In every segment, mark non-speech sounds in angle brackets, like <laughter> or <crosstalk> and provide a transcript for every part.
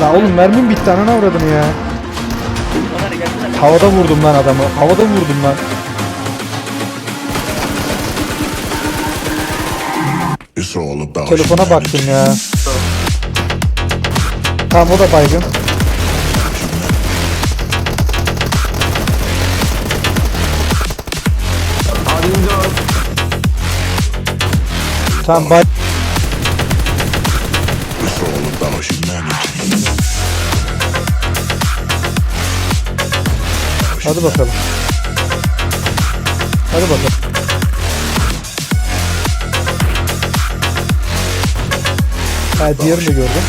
La oğlum mermim bitti anana avradını ya. Havada vurdum lan adamı. Havada vurdum lan. It's all about Telefona baktım ya. Tamam o da baygın. Tamam bay Hadi bakalım. Hadi bakalım. Ha diğerini gördüm.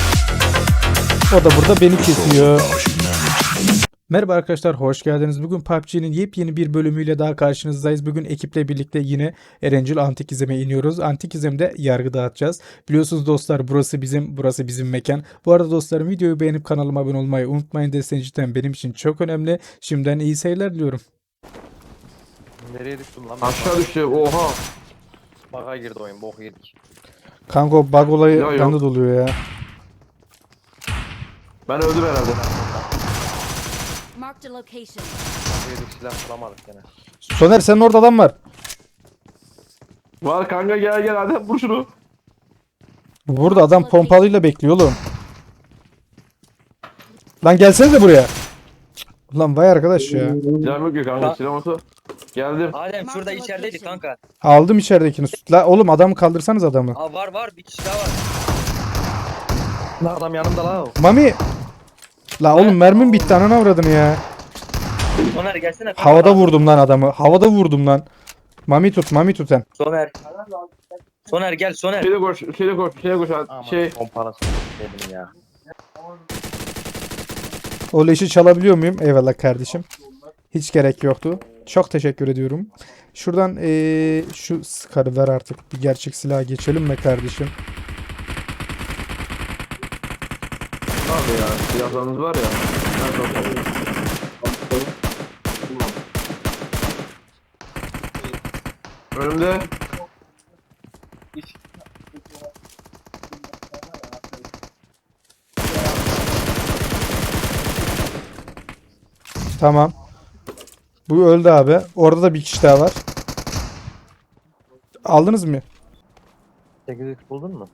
O da burada beni kesiyor. Merhaba arkadaşlar hoş geldiniz. Bugün PUBG'nin yepyeni bir bölümüyle daha karşınızdayız. Bugün ekiple birlikte yine Erencil Antik İzem'e iniyoruz. Antik İzem'de yargı dağıtacağız. Biliyorsunuz dostlar burası bizim burası bizim mekan. Bu arada dostlarım videoyu beğenip kanalıma abone olmayı unutmayın. Desteğiniz cidden benim için çok önemli. Şimdiden iyi seyirler diliyorum. Nereye düştüm lan? Aşağı düştü. Oha. Baka girdi oyun. Bok yedik. Kanka bug olayı Ya bende doluyor ya. Ben öldüm herhalde. Marked a location. Bok yedik silah bulamadık gene. Soner senin orada adam var. Var kanka gel gel hadi vur şunu. Burada adam pompalıyla bekliyor oğlum. Lan gelsenize buraya. Lan vay arkadaş ya. Silahım yok kanka silah olsa. Geldim. Adem şurada içerideydik kanka. Aldım içeridekini. La oğlum adamı kaldırsanız adamı. Aa var var bir kişi daha var. Lan adam yanımda la. Mami. La oğlum mermim bitti ananı avradını ya. Soner gelsene. Havada vurdum lan adamı. Havada vurdum lan. Mami tut, Mami tut sen. Soner. Soner gel Soner. Şeyde koş, şeyde koş, şeyde koş. Aman, Şey, Pompalası dedim ya. O leşi çalabiliyor muyum? Eyvallah kardeşim. Hiç gerek yoktu. Çok teşekkür ediyorum. Şuradan eee, şu skarı ver artık. Bir gerçek silaha geçelim mi kardeşim? Abi ya silahlarınız var ya. Ben çok Önümde. Tamam. Bu öldü abi. Orada da bir kişi daha var. Aldınız mı? 8x buldun mu?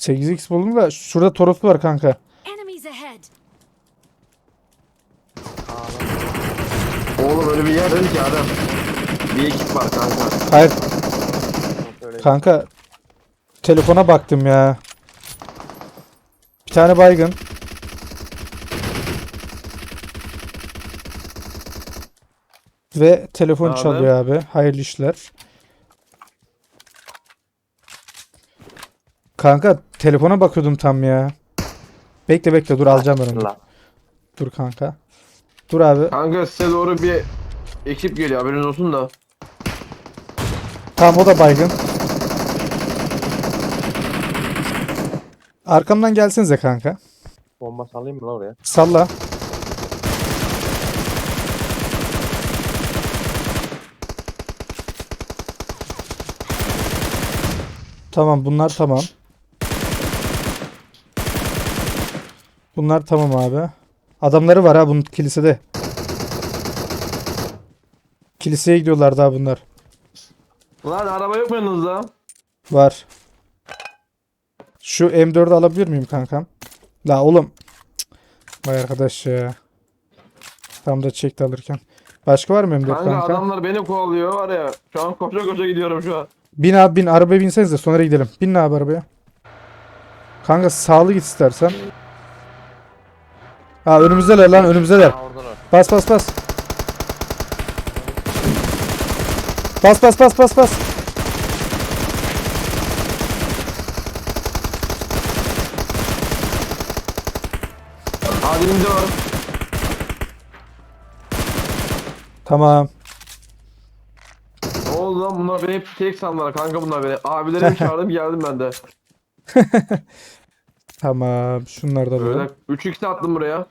8x buldum da şurada toroslu var kanka. Oğlum öyle bir yer dedi ki adam. Bir ekip var kanka. Hayır kanka. Telefona baktım ya. Bir tane baygın. Ve telefon Abi. çalıyor abi. Hayırlı işler. Kanka telefona bakıyordum tam ya. Bekle bekle dur alacağım ben onu. Dur kanka. Dur abi. Kanka size doğru bir ekip geliyor haberiniz olsun da. Tamam o da baygın. Arkamdan gelsenize kanka. Bomba salayım mı lan oraya? Salla. Tamam bunlar tamam. Bunlar tamam abi. Adamları var ha bunun kilisede. Kiliseye gidiyorlar daha bunlar. Lan araba yok mu yanınızda? Var. Şu M4'ü alabilir miyim kankam? La oğlum. Vay arkadaş ya. Tam da çekti alırken. Başka var mı M4 Kanka, kanka? adamlar beni kovalıyor var ya. Şu an koşa koşa gidiyorum şu an. Bin abi bin. Arabaya binsenize sonra gidelim. Bin abi arabaya. Kanka sağlı git istersen. Ha önümüzdeler lan önümüzdeler. Aa oradalar. Bas bas bas. Bas bas bas bas bas. Adil'imde var. Tamam. Ne oldu lan bunlar beni hep tek sandılar kanka bunlar beni. Abilerimi <laughs> çağırdım geldim ben de. <laughs> Tamam şunları da Böyle 3x attım buraya.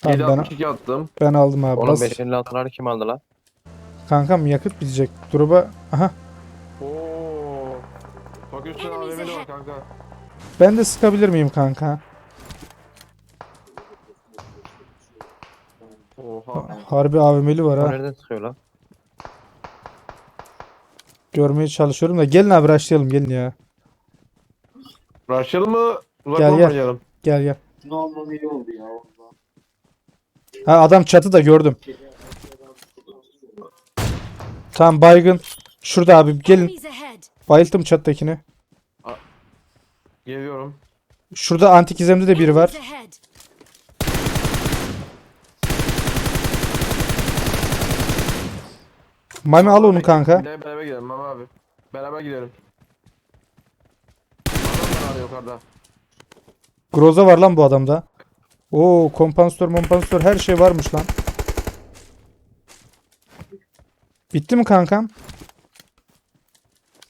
Tamam, ben- 762 attım. Ben aldım abi. Oğlum Bas. 550 atanları kim aldı lan? Kankam yakıt bitecek. Drop'a. Aha. Oo. Bak üstüne Enemies AVM'li kanka. Ben de sıkabilir miyim kanka? Oha. Harbi AVM'li var ha. nereden sıkıyor lan? Görmeye çalışıyorum da. Gelin abi rushlayalım gelin ya. Rush'lı mı? Uzak Gel, gel. oynayalım? Gel gel. Ne olmam iyi oldu ya. Ha adam çatı da gördüm. Tamam baygın. Şurada abi gelin. Enemies ahead. Bayılttım çattakini. Geliyorum. Şurada antik gizemde de biri var. Enemies ahead. Mami al onu kanka. Gel beraber gidelim Mama abi. Beraber gidelim. Adam var abi yukarıda. Groza var lan bu adamda. Oo kompansatör mompansatör her şey varmış lan. Bitti mi kankam?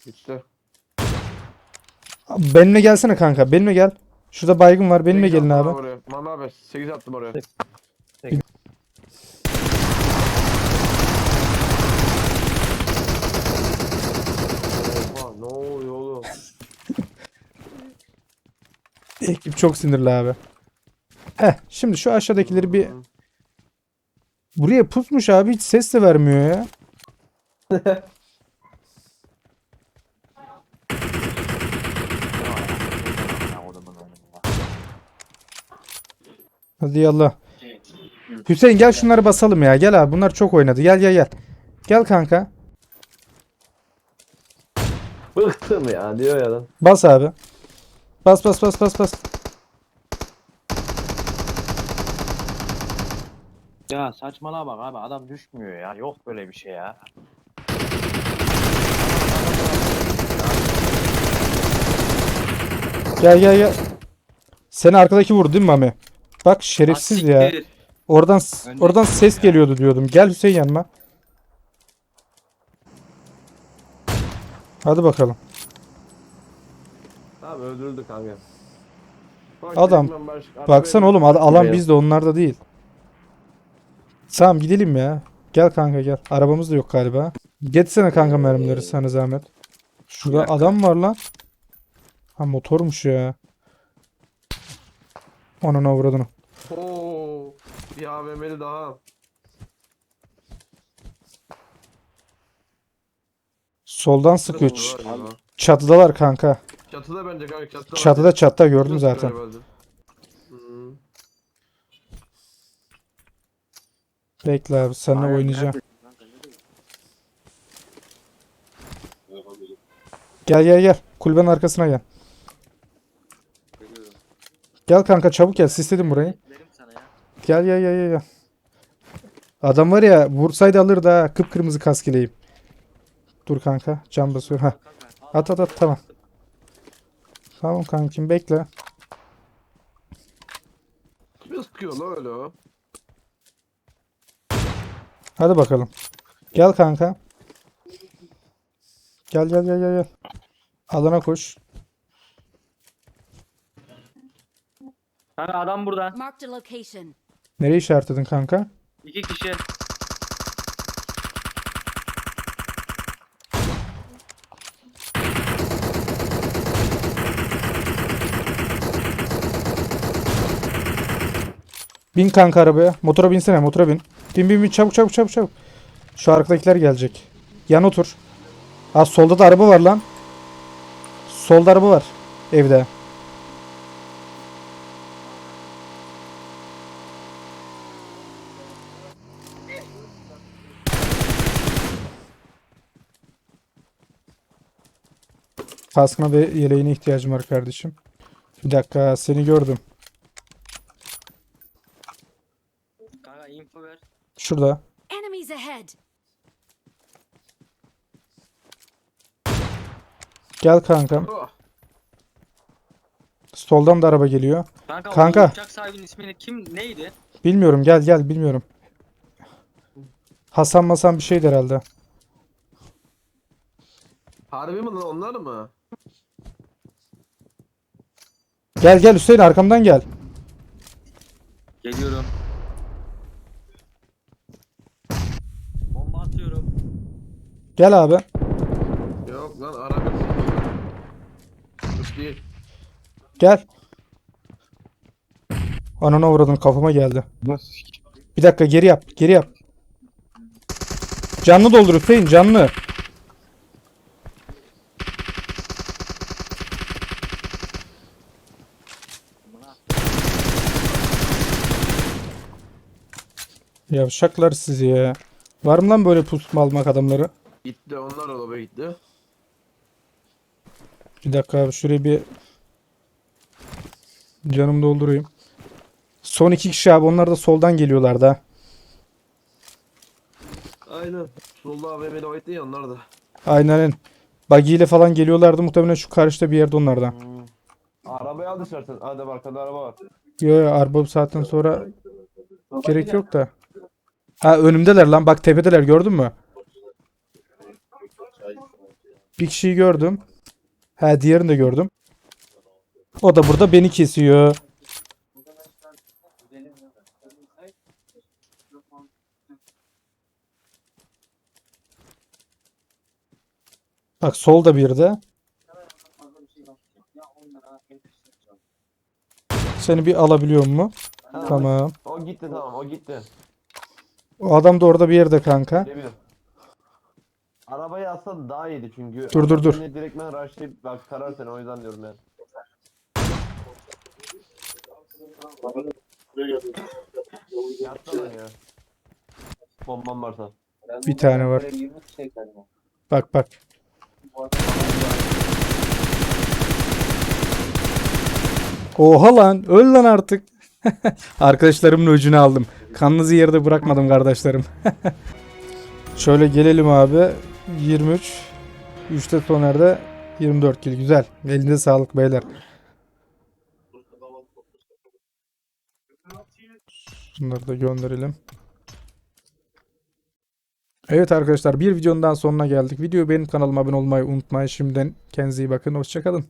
Bitti. Benimle gelsene kanka. Benimle gel. Şurada baygın var. Benimle Sekiz gelin attım abi. oraya. Mama abi 8 attım oraya. Oha, ne oluyor oğlum? Ekip çok sinirli abi. Heh şimdi şu aşağıdakileri bir... Buraya pusmuş abi hiç ses de vermiyor ya. <laughs> Hadi yallah. Hüseyin gel şunları basalım ya. Gel abi bunlar çok oynadı. Gel gel gel. Gel kanka. Bıktım ya diyor ya lan. Bas abi. Bas bas bas bas bas. Ya saçmalama bak abi adam düşmüyor ya. Yok böyle bir şey ya. Gel gel gel. Seni arkadaki vurdu değil mi Mami? Bak şerefsiz ya. Oradan oradan ses ya. geliyordu diyordum. Gel Hüseyin yanıma. Hadi bakalım. Tamam öldürüldü kanka. Adam, Baksana oğlum ad- alan bizde onlarda değil. Tamam gidelim ya. Gel kanka gel. Arabamız da yok galiba. Getsene kanka mermileri sana zahmet. Şurada adam var lan. Ha motormuş ya. Onuna uğradın. Oo, bir AVM'li daha. Soldan sıkıyor. Ç-. Çatıdalar kanka. Çatıda bence kanka çatıda. Çatıda çatıda gördüm zaten. böyle öldü? Hmm. Bekle abi seninle Aynen, oynayacağım. Gel gel gel. Kulübenin arkasına gel. Gel kanka çabuk gel. Sisledim burayı. Verim sana ya. Gel gel gel gel. Adam var ya vursaydı alırdı ha. Kıpkırmızı kaskeleyim. Dur kanka. Can basıyor. Ha. At at at tamam. Tamam kankim bekle. Bir sıkıyor lan öyle o. Hadi bakalım. Gel kanka. Gel gel gel gel gel. Alana koş. Kanka adam burada. Marked a location. Nereye işaretledin kanka? İki kişi. Bin kanka arabaya. Motora binsene motora bin. Bin bin bin çabuk çabuk çabuk çabuk. Şu arkadakiler gelecek. Yan otur. Aa solda da araba var lan. Solda araba var. Evde. Kaskına ve yeleğine ihtiyacım var kardeşim. Bir dakika seni gördüm. Kanka info ver. Şurada. Gel kankam. Oh, Soldan da araba geliyor. Kanka, Kanka. uçak sahibinin ismini kim neydi? Bilmiyorum gel gel bilmiyorum. Hasan Masan bir şeydi herhalde. harbi mi lan onlar mı? Gel gel Hüseyin arkamdan gel. Geliyorum. Bomba atıyorum. Gel abi. Yok lan araba. Değil. Gel. Anana uğradın kafama geldi. Nasıl? Bir dakika geri yap geri yap. Canlı doldur Hüseyin canlı. Yavşaklar sizi ya. Var mı lan böyle pusma almak adamları? Gitti onlar lobaya gitti. Bir dakika abi şuraya bir canım doldurayım. Son iki kişi abi onlar da soldan geliyorlar da. Aynen. Solda AVM'de oynadı ya onlar da. Aynen. Buggy ile falan geliyorlardı muhtemelen şu karşıda bir yerde onlardan. Arabayı al dışarısın. Hadi arkada araba var. Yo yo araba bu saatten sonra gerek yok da. Ha önümdeler lan bak tepedeler gördün mü? Bir kişiyi gördüm. Ha diğerini de gördüm. O da burada beni kesiyor. Bak solda bir de. Seni bir alabiliyor mu? Tamam. O gitti tamam o gitti. O adam da orada bir yerde kanka. Geliyor. Alsan daha iyiydi çünkü. Dur, dur, dur. seni Direktmen rushlayıp bak karar seni o yüzden diyorum yani. Ya. Bombam varsa. Bir tane var. Bak bak. Oha lan öl lan artık. <laughs> Arkadaşlarımın öcünü aldım. Kanınızı yerde bırakmadım kardeşlerim. <laughs> Şöyle gelelim abi. 23. 3'te Soner'de 24 kill. Güzel. Elinize sağlık beyler. Bunları da gönderelim. Evet arkadaşlar bir videonun sonuna geldik. Videoyu benim kanalıma abone olmayı unutmayın. Şimdiden kendinize iyi bakın. Hoşçakalın.